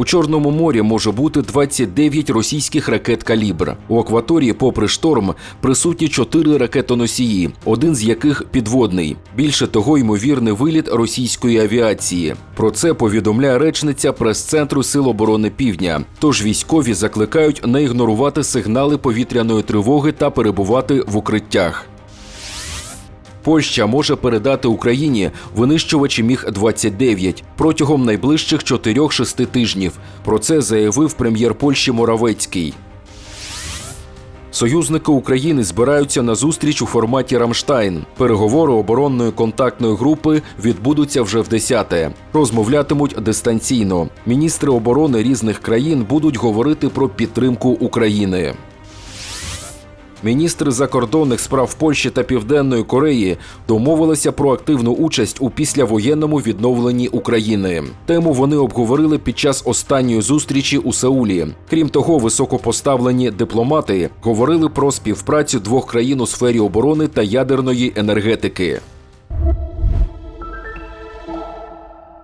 У Чорному морі може бути 29 російських ракет калібр. У акваторії, попри шторм, присутні 4 ракетоносії, один з яких підводний. Більше того, ймовірний виліт російської авіації. Про це повідомляє речниця прес-центру Сил оборони Півдня. Тож військові закликають не ігнорувати сигнали повітряної тривоги та перебувати в укриттях. Польща може передати Україні винищувачі міг 29 протягом найближчих 4-6 тижнів. Про це заявив прем'єр Польщі Моравецький. Союзники України збираються на зустріч у форматі Рамштайн. Переговори оборонної контактної групи відбудуться вже в 10-те. Розмовлятимуть дистанційно. Міністри оборони різних країн будуть говорити про підтримку України. Міністри закордонних справ Польщі та Південної Кореї домовилися про активну участь у післявоєнному відновленні України. Тему вони обговорили під час останньої зустрічі у Сеулі. Крім того, високопоставлені дипломати говорили про співпрацю двох країн у сфері оборони та ядерної енергетики.